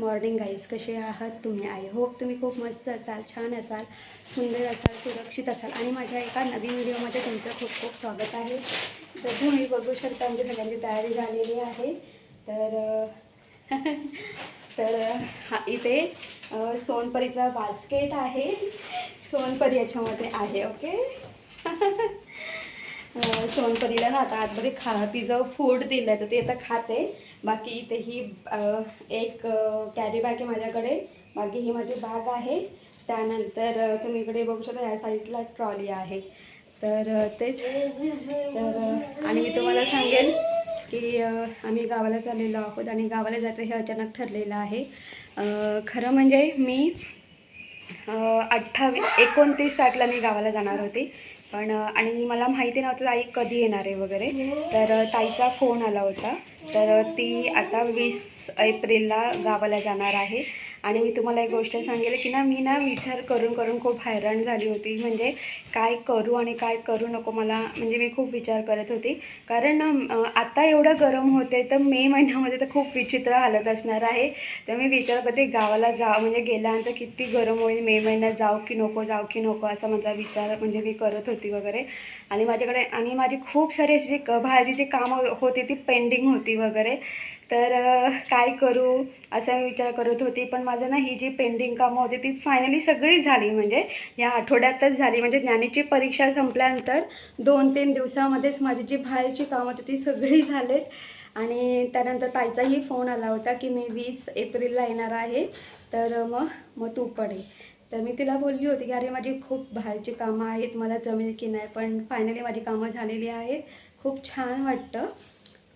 Morning guys कसे आहात तुम्ही? आय होप तुम्ही खूप मस्त असाल छान असाल सुंदर असाल सुरक्षित असाल. आणि माझ्या एका नवीन व्हिडिओमध्ये तुमचं खूप खूप स्वागत आहे. तर तुम्ही बघू शकता म्हणजे सगळ्यांची तयारी झालेली आहे. तर तर हा इथे सोनपरीचा बास्केट आहे. सोनपरी याच्यामध्ये आहे ओके? सोनपरीला ना आता आतमध्ये खा तिचं फूड दिलं तर ते आता खाते. बाकी इथे ही एक कॅरी बॅग आहे माझ्याकडे. बाकी ही माझी बॅग आहे त्यानंतर तुम्ही इकडे बघू शकता या साईडला ट्रॉली आहे. तर तेच. तर आणि मी तुम्हाला सांगेन की आम्ही गावाला चाललेलो आहोत आणि गावाला जायचं हे अचानक ठरलेलं आहे. खरं म्हणजे मी अठ्ठावीस एकोणतीस तारखेला मी गावाला जाणार होते. पण आणि मला माहिती नव्हतं ताई कधी येणार आहे वगैरे. तर ताईचा फोन आला होता. तर ती आता वीस एप्रिलला गावाला जाणार आहे. आणि मी तुम्हाला एक गोष्ट सांगेल की ना मी ना विचार करून करून खूप हैराण झाली होती. म्हणजे काय करू आणि काय करू नको मला म्हणजे मी खूप विचार करत होती. कारण आत्ता आता एवढं गरम होते तर मे महिन्यामध्ये तर खूप विचित्र हालत असणार आहे. तर मी विचार करते गावाला जा म्हणजे गेल्यानंतर किती गरम होईल मे महिन्यात जाऊ की नको जाऊ की नको असा माझा विचार म्हणजे मी करत होती वगैरे. आणि माझ्याकडे आणि माझी खूप सारी अशी जी क बाहेरची जी कामं होती ती पेंडिंग होती वगैरे. तर काय करू? असा मी विचार करत होती. पण माझं ना ही जी पेंडिंग कामं होती ती फायनली सगळी झाली. म्हणजे या आठवड्यातच झाली. म्हणजे ज्ञानीची परीक्षा संपल्यानंतर दोन तीन दिवसामध्येच माझी जी बाहेरची कामं होती ती सगळी झालीत. आणि त्यानंतर ताईचाही फोन आला होता की मी वीस एप्रिलला येणार आहे. तर मग मग तू पण तर मी तिला बोलली होती की अरे माझी खूप बाहेरची कामं आहेत. मला जमेल की नाही पण फायनली माझी कामं झालेली आहेत. खूप छान वाटतं.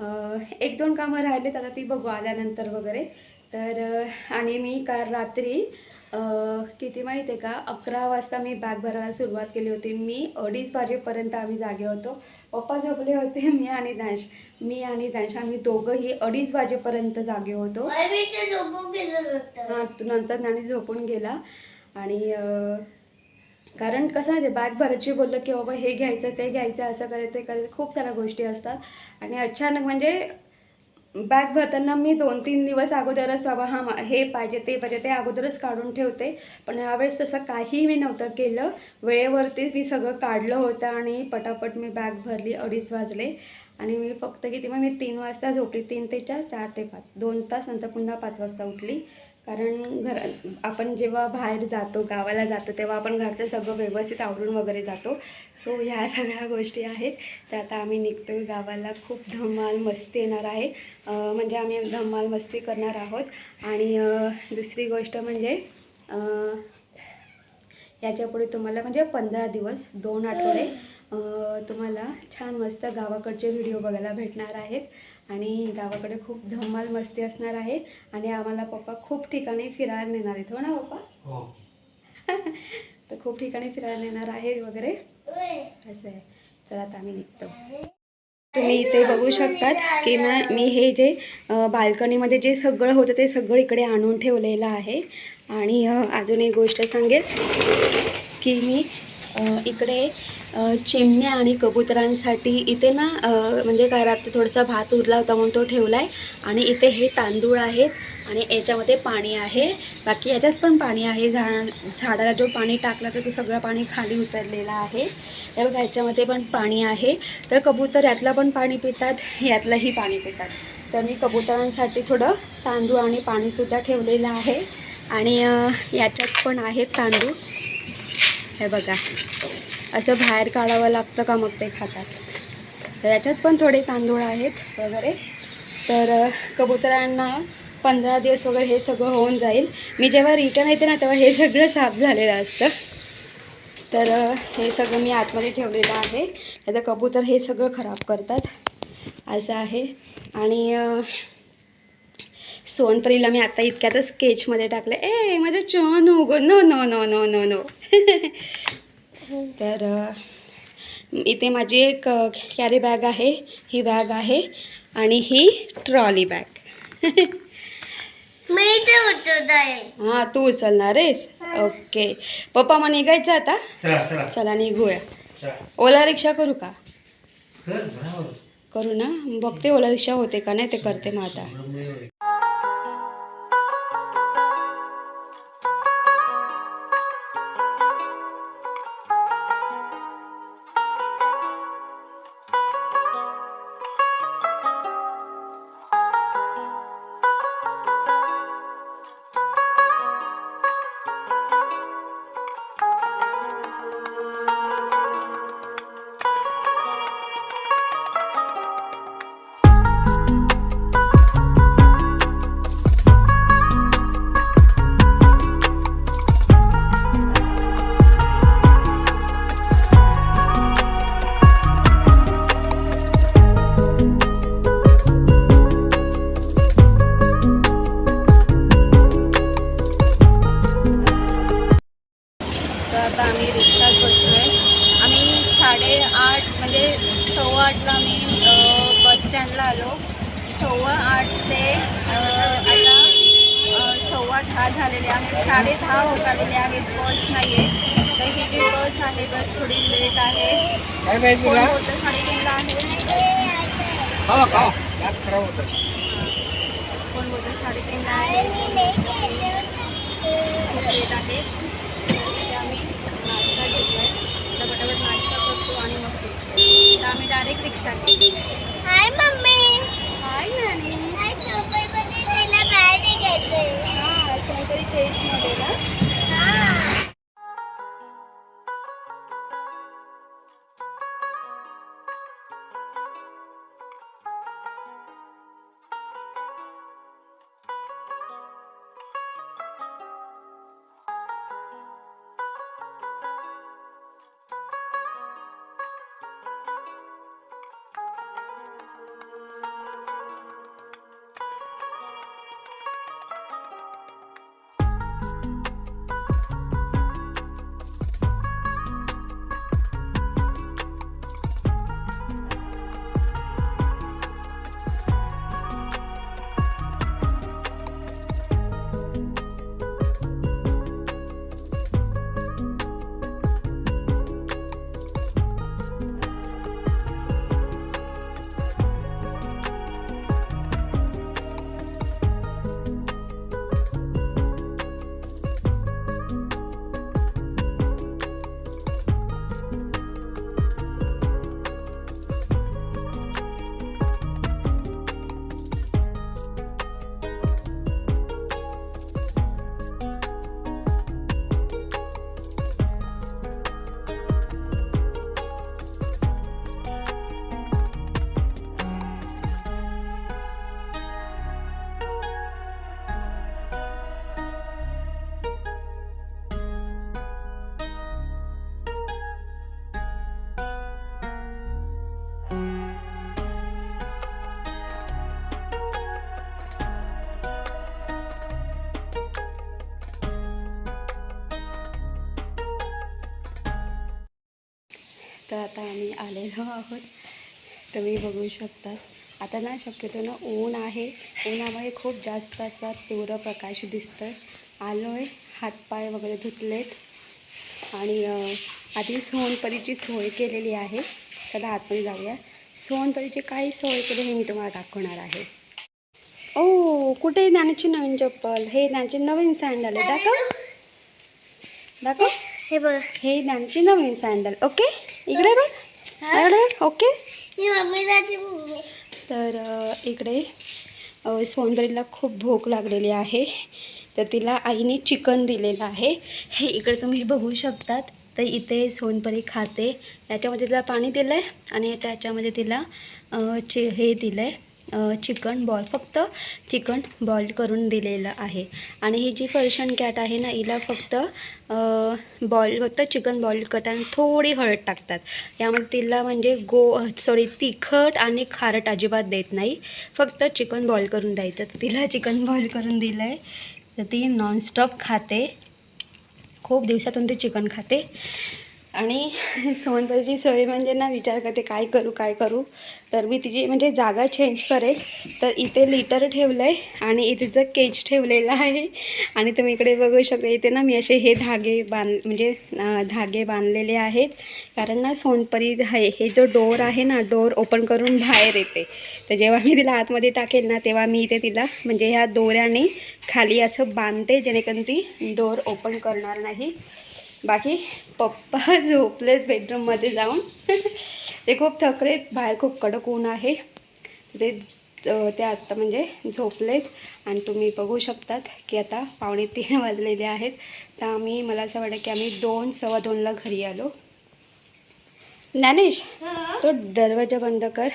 एक दोन कामं राहिलेत आता ती बघू आल्यानंतर वगैरे. तर आणि मी काल रात्री अं, किती माहीत आहे का अकरा वाजता मी बॅग भरायला सुरुवात केली होती. मी अडीच वाजेपर्यंत आम्ही जागे होतो. पप्पा झोपले होते मी आणि दांश. मी आणि दांश आम्ही दोघंही अडीच वाजेपर्यंत जागे होतो. हां तू नंतर नाणी झोपून गेला. आणि कारण कसं माहिती बॅग भरायची बोललं की बाबा हे घ्यायचं ते घ्यायचं असं करायचं ते करायचं खूप साऱ्या गोष्टी असतात. आणि अचानक म्हणजे बॅग भरताना मी दोन तीन दिवस अगोदरच बाबा हां मा- हे पाहिजे ते पाहिजे ते अगोदरच काढून ठेवते. पण यावेळेस तसं काही मी नव्हतं केलं. वेळेवरतीच मी सगळं काढलं होतं आणि पटापट मी बॅग भरली अडीच वाजले. आणि मी फक्त किती मग मी तीन वाजता झोपली तीन ते चार चार ते पाच. दोन तास नंतर पुन्हा पाच वाजता उठली. कारण घर आपण जेव्हा बाहेर जातो गावाला जातो तेव्हा आपण घरचं सगळं व्यवस्थित आवरून वगैरे जातो. सो ह्या सगळ्या गोष्टी आहेत. तर आता आम्ही निघतो गावाला. खूप धमाल मस्ती येणार आहे. म्हणजे आम्ही धमाल मस्ती करणार आहोत. आणि दुसरी गोष्ट म्हणजे याच्यापुढे तुम्हाला म्हणजे पंधरा दिवस दोन आठवडे तुम्हाला छान मस्त गावाकडचे व्हिडिओ बघायला भेटणार आहेत. आणि गावाकडे खूप धमाल मस्ती असणार आहे आणि आम्हाला पप्पा खूप ठिकाणी फिरायला नेणार आहेत. हो ना पप्पा? हो. तर खूप ठिकाणी फिरायला नेणार आहे वगैरे. असं आहे. चला आता आम्ही निघतो. तुम्ही इथे बघू शकतात की मग मी हे जे बाल्कनीमध्ये जे सगळं होतं ते सगळं इकडे आणून ठेवलेलं आहे. आणि अजून एक गोष्ट सांगेल की मी इकडे चिमण्या आणि कबुतरांसाठी इथे ना म्हणजे काय रात्री थोडासा भात उरला होता म्हणून तो ठेवला आहे आणि इथे हे तांदूळ आहेत आणि याच्यामध्ये पाणी आहे. बाकी याच्यात पण पाणी आहे. झा झाडाला जो पाणी टाकला तर तो सगळं पाणी खाली उतरलेलं आहे. हे बघा याच्यामध्ये पण पाणी आहे. तर कबूतर यातलं पण पाणी पितात यातलंही पाणी पितात. तर मी कबुतरांसाठी थोडं तांदूळ आणि पाणीसुद्धा ठेवलेलं आहे. आणि याच्यात पण आहेत तांदूळ. हे बघा. असं बाहेर काढावं लागतं का मग ते खातात. तर याच्यात पण थोडे तांदूळ आहेत वगैरे. तर कबुतरांना पंधरा दिवस वगैरे हे सगळं होऊन जाईल. मी जेव्हा रिटर्न येते ना तेव्हा हे सगळं साफ झालेलं असतं. तर हे सगळं मी आतमध्ये ठेवलेलं आहे. आता कबूतर हे सगळं खराब करतात. असं आहे. आणि सोनपरीला मी आता इतक्यातच स्केचमध्ये टाकलं ए माझं चॉन हो गो no no no no no no तर इथे माझी एक कॅरी बॅग आहे. ही बॅग आहे आणि ही ट्रॉली बॅग मी ते उठत आहे हां तू उचलणार आहेस? ओके पप्पा मग निघायचं आता? चला चला. चला निघूया. ओला रिक्षा करू का? कर बरोबर. करू ना? बघते ओला रिक्षा होते का नाही ते करते मग आता. बसलो आहे आम्ही साडेआठ म्हणजे सव्वा आठला मी बस स्टँडला आलो. सव्वा आठ ते आता सव्वा दहा झालेले आहेत. साडे दहा होत आलेले आहेत. बस नाही आहे तर ही जी बस आहे बस थोडी लेट आहे. बोलतं साडेतीनला आहे. कोण बोलतं साडेतीनला आहे. लेट आहे त्यामुळे आम्ही नाश्ता घेतला आहे आता पटापट नाश्ता करतो आणि मग निघतो. तर आम्ही डायरेक्ट रिक्षा केली हाय मम्मी. हाय नानी. हाय सोबतमध्ये तिला बॅग घेते हां कोणतरी टेस्टमध्ये ना तर आता आम्ही आलेलो आहोत. तुम्ही बघू शकतात. आता ना शक्यतो ना ऊन आहे. उन्हामुळे खूप जास्त असा तीव्र प्रकाश दिसतं आलो आहे हातपाय वगैरे धुतलेत. आणि आधी सोनपरीची सोय केलेली आहे. चला आतमध्ये जाऊया. सोनपरीची काय सोय केली हे मी तुम्हाला दाखवणार आहे. ओ कुठे आहे नवीन चप्पल? हे ज्ञानाची नवीन सँडल आहे. दाखव. दाखव. हे बघ हे ज्ञानची नवीन सँडल ओके इकडे बघ. ओके ही तर इकडे सोनबरीला खूप भूक लागलेली आहे. तर तिला आईने चिकन दिलेलं आहे. हे इकडे तुम्ही बघू शकतात. तर इथे सोनपरी खाते. याच्यामध्ये तिला पाणी दिलं आहे आणि त्याच्यामध्ये तिला चि हे दिलं आहे चिकन बॉल फक्त चिकन बॉईल करून दिलेलं आहे. आणि ही जी फर्शन कॅट आहे ना हिला फक्त बॉईल फक्त चिकन बॉईल करताना थोडी हळद टाकतात. यामध्ये तिला म्हणजे गो सॉरी तिखट आणि खारट अजिबात देत नाही. फक्त चिकन बॉईल करून द्यायचं. तर तिला चिकन बॉईल करून दिलं आहे तर ती नॉनस्टॉप खाते. खूप दिवसातून ती चिकन खाते. आणि सोनपरीची सवय म्हणजे ना विचार करते काय करू काय करू? तर मी तिची म्हणजे जागा चेंज करेल. तर इथे लिटर ठेवलं आहे आणि इथे जर केज ठेवलेलं आहे. आणि तुम्ही इकडे बघू शकता इथे ना मी असे हे धागे बांध म्हणजे धागे बांधलेले आहेत. कारण ना सोनपरी आहे हे जो डोर आहे ना डोर ओपन करून बाहेर येते. तर जेव्हा मी तिला आतमध्ये टाकेल ना तेव्हा मी इथे तिला म्हणजे ह्या दोऱ्याने खाली असं बांधते जेणेकरून ती डोर ओपन करणार नाही. बाकी पप्पा झोपलेत बेडरूममध्ये जाऊन. ते खूप थकलेत बाहेर खूप कडक ऊन आहे. ते ते आत्ता म्हणजे झोपलेत. आणि तुम्ही बघू शकतात की आता पावणे तीन वाजलेले आहेत. तर आम्ही मला असं वाटतं की आम्ही दोन सव्वा दोनला घरी आलो. ज्ञानेश तो दरवाजा बंद कर.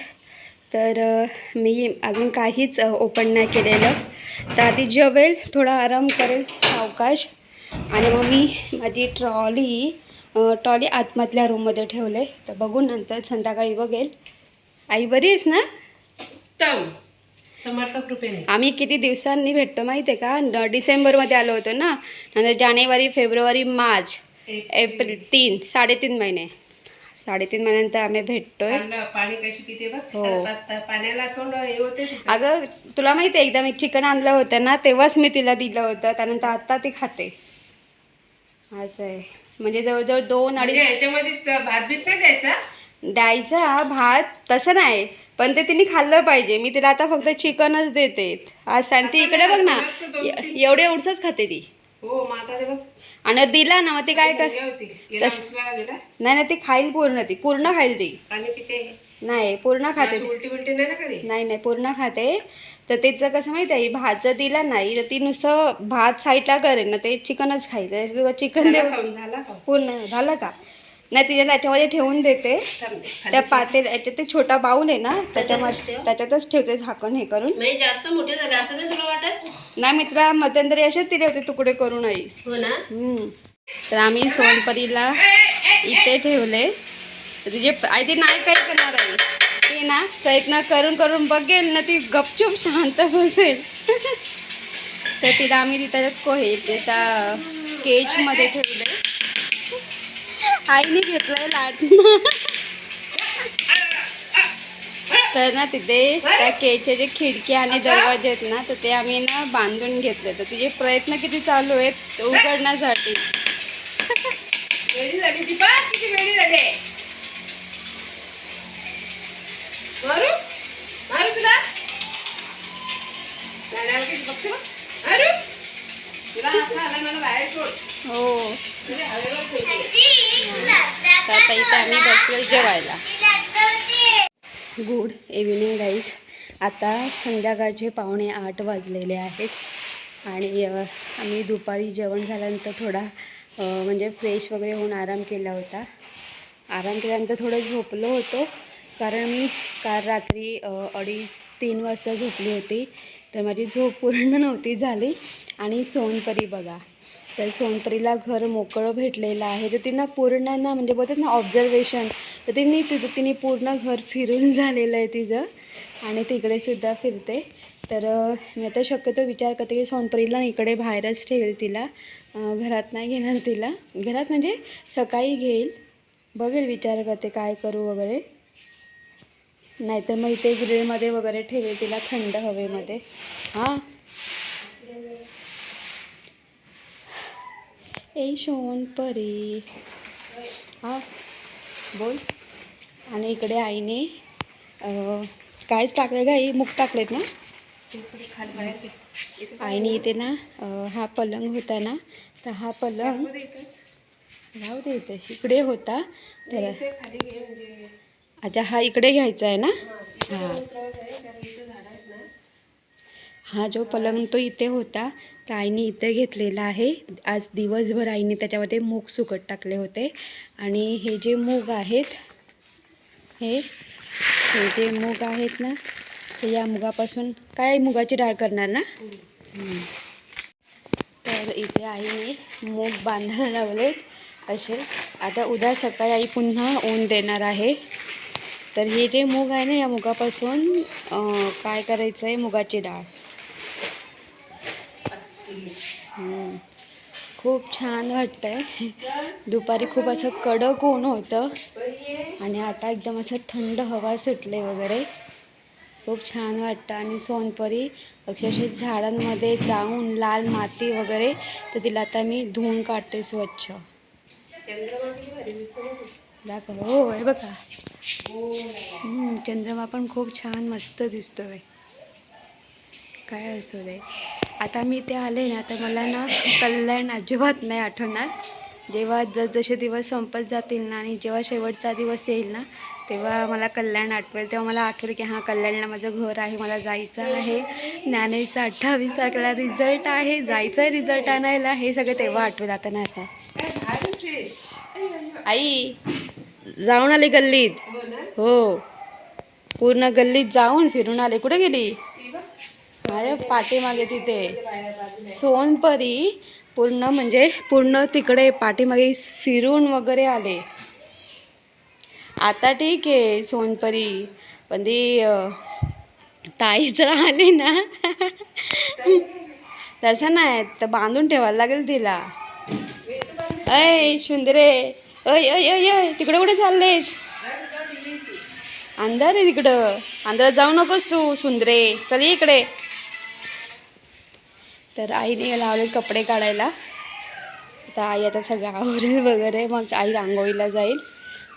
तर मी अजून काहीच ओपन नाही केलेलं. तर आधी जेवेल थोडा आराम करेल सावकाश. आणि मग मी माझी ट्रॉली ट्रॉली आतमधल्या रूममध्ये ठेवले तर बघू नंतर संध्याकाळी बघेल. आई बरी आहेस ना? आम्ही किती दिवसांनी भेटतो माहिती आहे का डिसेंबरमध्ये आलो होतो ना? नंतर जानेवारी फेब्रुवारी मार्च एप्रिल. तीन साडेतीन महिने. साडेतीन महिन्यानंतर आम्ही भेटतोय. पाणी कशी हो. पात- पाण्याला तोंड होते तिचं. अगं तुला माहिती आहे एकदा मी चिकन आणलं होतं ना तेव्हाच मी तिला दिलं होतं. त्यानंतर आता ती खाते. असं आहे. म्हणजे जवळजवळ दोन म्हणजे अडीच याच्यामध्ये त- भात बीत नाही द्यायचा? द्यायचा भात तसं नाही. पण ते तिने खाल्लं पाहिजे. मी तिला आता फक्त चिकनच देते. आज सांगते इकडे बघ ना. एवढे उडसच खाते ती. हो आणि दिला ना मग ती काय कर नाही ना ती खाईल पूर्ण ती. पूर्ण खाईल ती. नाही पूर्ण खाते नाही नाही पूर्ण खाते. तर तिचं कसं माहिती आहे भात जर दिला नाही तर ती नुसतं भात साईडला करेल ना ते चिकनच खायचं किंवा चिकन झाला देऊ खाऊन झाला खाऊन. पूर्ण झालं का? नाही तिच्या त्याच्यामध्ये ठेवून देते. त्या पातेल याच्यात ते छोटा बाऊल आहे ना त्याच्यामध्ये त्याच्यातच ठेवते झाकण हे करून. नाही जास्त मोठे झाले असं नाही तुला वाटत? नाही मित्रा मध्यंतरी असेच दिले होते तुकडे करून आई. हो ना. तर आम्ही सोनपरीला इथे ठेवले. तर तिचे आई ती नाही काही करणार आहे. ती ना प्रयत्न करून करून बघेल ना ती गपचूप शांत बसेल. तर तिला आम्ही तिथं कोहे त्याचा केजमध्ये ठेवले आईने घेतलंय लाट. तर ना तिथे त्या केजचे जे खिडक्या आणि दरवाजे आहेत ना तर ते आम्ही ना बांधून घेतले तर तिचे प्रयत्न किती चालू आहेत ते उघडण्यासाठी मारू? मारू तुला? नाण्याला किती बघते बघ. मारू? तुला असं आलं मला बाहेर सोड. हो. आता इथे आम्ही बसलो जेवायला. गुड इव्हिनिंग गाईज आता संध्याकाळचे पावणे आठ वाजलेले आहेत. आणि आम्ही दुपारी जेवण झाल्यानंतर थोडा म्हणजे फ्रेश वगैरे होऊन आराम केला होता. आराम केल्यानंतर थोडं झोपलो होतो. कारण मी काल रात्री अडीच तीन वाजता झोपली होती. तर माझी झोप पूर्ण नव्हती झाली. आणि सोनपरी बघा. तर सोनपरीला घर मोकळं भेटलेलं आहे. तर तिनं पूर्ण ना म्हणजे बोलतात ना ऑब्झर्वेशन तर तिने तिचं तिने पूर्ण घर फिरून झालेलं आहे तिचं. आणि तिकडेसुद्धा फिरते. तर मी आता शक्यतो विचार करते की सोनपरीला इकडे बाहेरच ठेवेल तिला. घरात नाही घेणार तिला. घरात म्हणजे सकाळी घेईल. बघेल विचार करते काय करू वगैरे. नाहीतर मग इथे ग्रिलमध्ये वगैरे ठेवेल तिला थंड हवेमध्ये. हां? ए शोन परी. हां? बोल. आणि इकडे आईने कायच टाकलं का आई मूग टाकलेत ना? आईने इथे ना हा पलंग होता ना तर हा पलंग राहू दे इथे. इकडे होता. तर अच्छा हा इकडे घ्यायचा आहे ना? हां. हा जो पलंग तो इथे होता तर आईने इथे घेतलेला आहे. आज दिवसभर आईने त्याच्यामध्ये मूग सुकट टाकले होते. आणि हे जे मूग आहेत हे हे जे मूग आहेत ना ते या मुगापासून काय मुगाची डाळ करणार ना? तर इथे आईने मूग बांधायला लावलेत असेच. आता उद्या सकाळी आई पुन्हा ऊन देणार आहे. तर हे जे मूग आहे ना या मुगापासून काय करायचं आहे मुगाची डाळ. खूप छान वाटतंय. दुपारी खूप असं कडक ऊन होतं. आणि आता एकदम असं थंड हवा सुटले वगैरे. खूप छान वाटतं. आणि सोनपरी अक्षरशः झाडांमध्ये जाऊन लाल माती वगैरे तर तिला आता मी धुवून काढते स्वच्छ. दाखव हो हे बघा. चंद्रमा पण खूप छान मस्त दिसतोय. काय असू दे. आता मी ते आले ना तर मला ना कल्याण अजिबात नाही आठवणार. जेव्हा जसजसे दिवस संपत जातील ना आणि जेव्हा शेवटचा दिवस येईल ना तेव्हा मला कल्याण आठवेल. तेव्हा मला आठवेल की हां कल्याणला माझं घर आहे मला जायचं आहे. ज्ञानेचा अठ्ठावीस तारखेला रिझल्ट आहे जायचं आहे रिझल्ट आणायला हे सगळं तेव्हा आठवेल आता नाही आता आई. जाऊन आले गल्लीत. हो. पूर्ण गल्लीत जाऊन फिरून आले. कुठे गेली? माझ्या पाठीमागे तिथे. सोनपरी पूर्ण म्हणजे पूर्ण तिकडे पाठीमागे फिरून वगैरे आले. आता ठीक आहे सोनपरी. पण ती ताई जर आली ना तसं नाही. तर बांधून ठेवायला लागेल तिला. अय सुंदरे अय अय अय अय तिकडे कुठे चाललेस? अंधार आहे तिकडं. अंधारात जाऊ नकोस तू सुंदरे. चल इकडे. तर आईने लावले कपडे काढायला. आता आई आता सगळं आवरेल वगैरे मग आई रांगोळीला जाईल.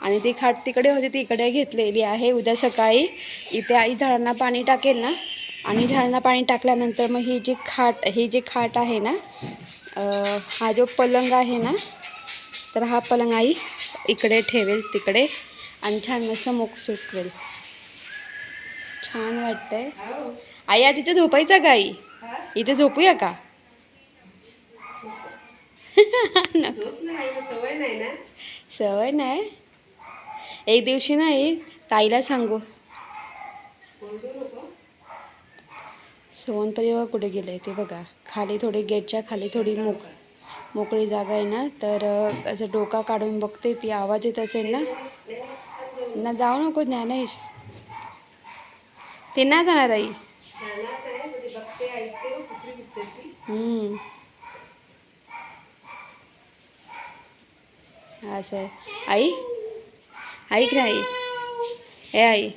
आणि ती खाट तिकडे होती ती इकडे घेतलेली आहे. उद्या सकाळी इथे आई झाडांना पाणी टाकेल ना? आणि झाडांना पाणी टाकल्यानंतर मग ही जी खाट ही जी खाट आहे ना हा जो पलंग आहे ना तर हा पलंग आई इकडे ठेवेल तिकडे. आणि छान मस्त मोक सुटवेल. छान वाटतंय. आई आज इथे झोपायचा का आई? इथे झोपूया का? सवय नाही ना? सवय नाही. एक दिवशी नाही ताईला सांगू. सोनपरी बघा कुठे गेले ते बघा. खाली थोडी गेटच्या खाली थोडी मोक मोकळी जागा आहे ना तर असं डोका काढून बघते ती आवाज येत असेल ना. ना जाऊ नको ज्ञानेश. ते नाही जाणार आई. असं आहे. आई? ऐक ना आई. ए आई.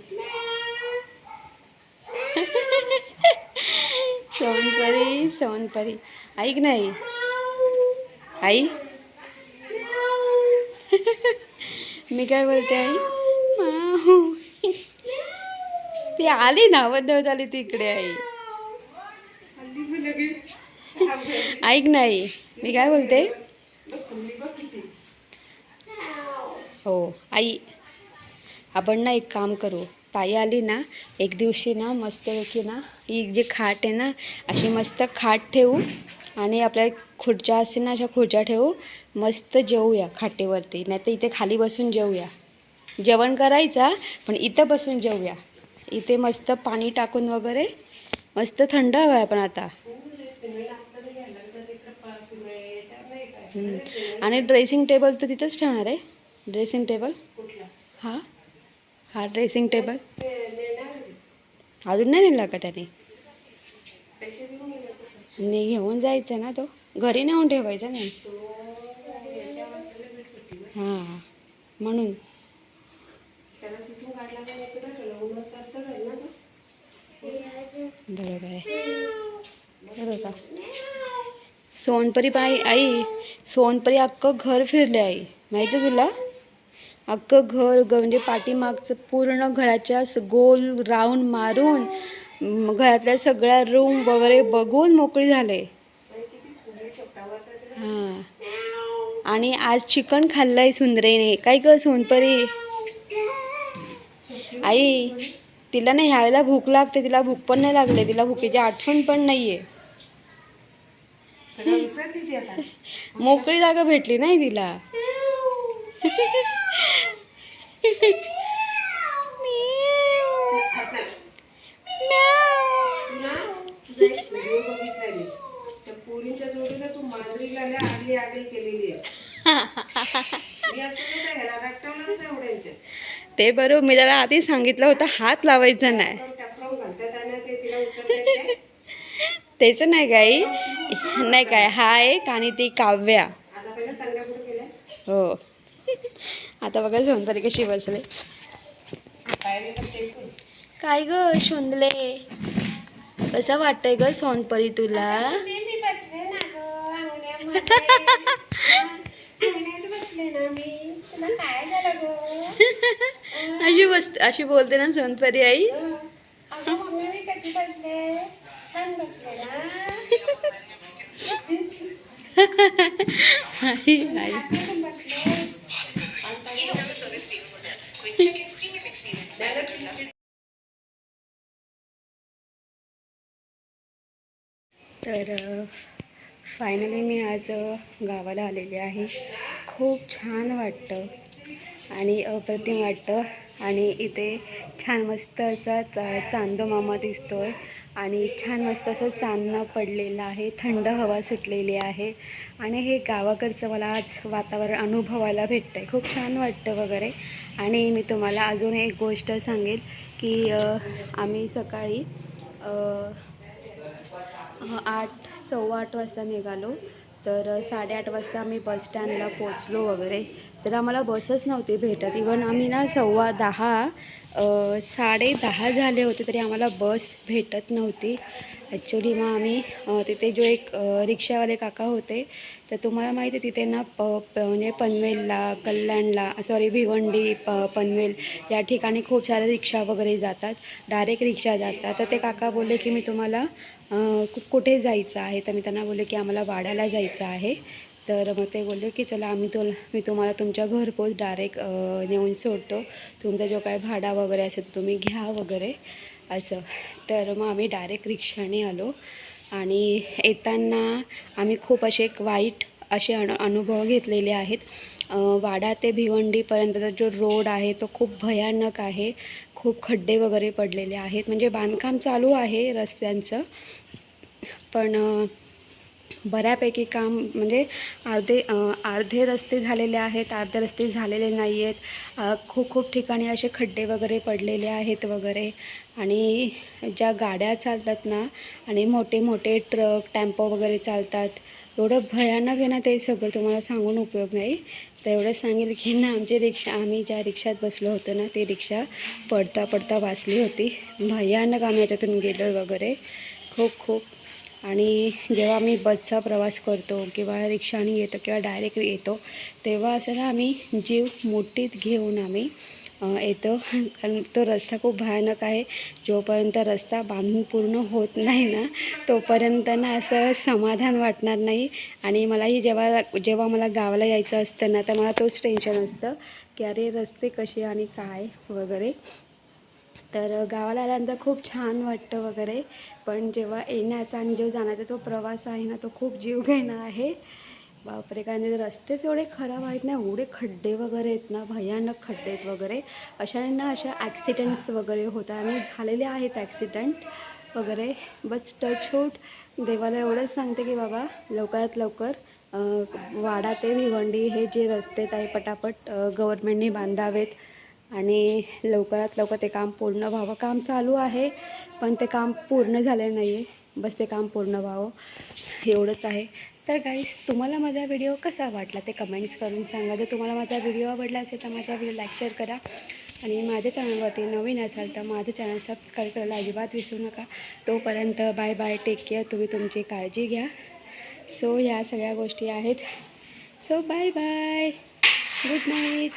सोनपरी सोनपरी. ऐक ना आई? मी काय बोलते आई? माऊ. ती आली ना बद्दल आली ती इकडे आई. ऐक ना आई मी काय बोलते? हो आई आपण ना एक काम करू. ताई आली ना एक दिवशी ना मस्तपैकी ना ही जी खाट आहे ना अशी मस्त खाट ठेवू आणि आपल्या खुर्च्या असतील ना अशा खुर्च्या ठेवू मस्त जेवूया खाटेवरती. नाही तर इथे खाली बसून जेवूया. जेवण करायचा पण इथं बसून जेवूया. इथे मस्त पाणी टाकून वगैरे मस्त थंड हवं आहे पण आता. आणि ड्रेसिंग टेबल तू तिथंच ठेवणार आहे? ड्रेसिंग टेबल हा? हा ड्रेसिंग टेबल अजून नाही नेला का त्याने? नाही घेऊन जायचं ना तो. घरी नेऊन ठेवायचा नाही हां म्हणून. बरोबर आहे. बरोबर का सोनपरी बाई आई सोनपरी अख्खं घर फिरले आई. माहिती आहे तुला? अख्खं घर ग म्हणजे पाठीमागचं पूर्ण घराच्या स- गोल राऊंड मारून घरातल्या सगळ्या रूम वगैरे बघून मोकळी झाले. हां. आणि आज चिकन खाल्लंय सुंदरेने. काय ग सोनपरी? आई तिला नाही ह्यावेळेला भूक लागते तिला भूक पण नाही लागले तिला भुकेची आठवण पण नाही आहे मोकळी जागा भेटली नाही तिला. पोरींच्या जोडीला तू आगली आगली केलेली ते बरोबर मी त्याला आधी सांगितलं होतं हात लावायचा नाही. टपरावून घालतात आणि ते तिला उचलतात त्याचं नाही काय? नाही काय हा एक आणि ती काव्या. हो. आता बघा सोनपरी कशी बसले. काय ग शोंदले कसं वाटतंय ग सोनपरी तुला? अशी बस अशी बोलते ना सोनपरी आई. अगं मम्मी मी कधी बसले? छान बसले ना? आई आई. छान बसले? तर फायनली मी आज गावाला आलेले आहे. खूप छान वाटतं. आणि अप्रतिम वाटतं. आणि इथे छान मस्त असा चा चांदो मामा दिसतो आहे आणि छान मस्त असं चांदणं पडलेलं आहे. थंड हवा सुटलेली आहे. आणि हे गावाकडचं मला आज वातावरण अनुभवायला भेटतं आहे खूप छान वाटतं वगैरे. आणि मी तुम्हाला अजून एक गोष्ट सांगेल की आम्ही सकाळी आठ सव्वा आठ वाजता निघालो. तर साडेआठ वाजता आम्ही बस स्टँडला पोचलो वगैरे. तर आम्हाला बसच नव्हती भेटत. इवन आम्ही ना सव्वा दहा साडे दहा झाले होते तरी आम्हाला बस भेटत नव्हती. ॲक्च्युली मग आम्ही तिथे जो एक रिक्षावाले काका होते तर तुम्हाला माहिती आहे तिथे ना प प- म्हणजे पनवेलला कल्याणला सॉरी भिवंडी प पनवेल या ठिकाणी खूप साऱ्या रिक्षा वगैरे जातात डायरेक्ट रिक्षा जातात. तर ते काका बोलले की मी तुम्हाला कु- कुठे जायचं आहे? तर मी त्यांना बोलले की आम्हाला वाड्याला जायचं आहे. तर मग ते बोलले की चला आम्ही तुला मी तुम्हाला तुमच्या घरपोच डायरेक्ट नेऊन सोडतो. तुमचा जो काय भाडा वगैरे असेल तो तुम्ही घ्या वगैरे. असं. तर मग आम्ही डायरेक्ट रिक्षाने आलो. आणि येताना आम्ही खूप असे एक वाईट असे अनु अनुभव घेतलेले आहेत. वाडा ते भिवंडीपर्यंतचा जो रोड आहे तो खूप भयानक आहे. खूप खड्डे वगैरे पडलेले आहेत. म्हणजे बांधकाम चालू आहे रस्त्यांचं. पण बऱ्यापैकी काम म्हणजे अर्धे अर्धे रस्ते झालेले आहेत अर्धे रस्ते झालेले नाही आहेत. खूप खूप ठिकाणी असे खड्डे वगैरे पडलेले आहेत वगैरे. आणि ज्या गाड्या चालतात ना आणि मोठे मोठे ट्रक टेम्पो वगैरे चालतात एवढं भयानक आहे ना ते सगळं तुम्हाला सांगून उपयोग नाही. तर एवढं सांगेल की ना आमची रिक्षा आम्ही ज्या रिक्षात बसलो होतो ना ती रिक्षा पडता पडता वाचली होती. भयानक आम्ही याच्यातून गेलो वगैरे. खूप खूप आणि जेव्हा आम्ही बसचा प्रवास करतो किंवा रिक्षाने येतो किंवा डायरेक्ट येतो तेव्हा असं ना आम्ही जीव मोठीत घेऊन आम्ही येतो. कारण तो रस्ता खूप भयानक आहे. जोपर्यंत रस्ता बांधून पूर्ण होत नाही ना तोपर्यंत ना असं समाधान वाटणार नाही. आणि मलाही जेव्हा जेव्हा मला गावाला यायचं असतं ना तर मला तोच टेन्शन असतं की अरे रस्ते कसे आणि काय वगैरे. तर गावाला आल्यानंतर खूप छान वाटतं वगैरे. पण जेव्हा येण्याचा आणि जेव्हा जाण्याचा जो प्रवास आहे ना तो खूप जीवघेणं आहे. बापरे! कारण रस्तेच एवढे खराब आहेत ना एवढे खड्डे वगैरे आहेत ना भयानक खड्डे आहेत वगैरे. अशाने ना अशा ॲक्सिडेंट्स वगैरे होतात आणि झालेले आहेत ॲक्सिडेंट वगैरे. बस टचहूट देवाला एवढंच सांगते की बाबा लवकरात लवकर वाडा ते भिवंडी हे जे रस्ते आहेत आहे पटापट गव्हर्मेंटने बांधावेत. आणि लवकरात लवकर ते काम पूर्ण व्हावं. काम चालू आहे पण ते काम पूर्ण झालं नाही आहे बस ते काम पूर्ण व्हावं. एवढंच आहे. तर गाईस तुम्हाला माझा व्हिडिओ कसा वाटला ते कमेंट्स करून सांगा. जर तुम्हाला माझा व्हिडिओ आवडला असेल तर माझा व्हिडिओ लाईक शेअर करा. आणि माझ्या चॅनलवरती नवीन असाल तर माझं चॅनल सबस्क्राईब करायला अजिबात विसरू नका. तोपर्यंत बाय बाय टेक केअर तुम्ही तुमची काळजी घ्या. सो ह्या सगळ्या गोष्टी आहेत. So bye bye good night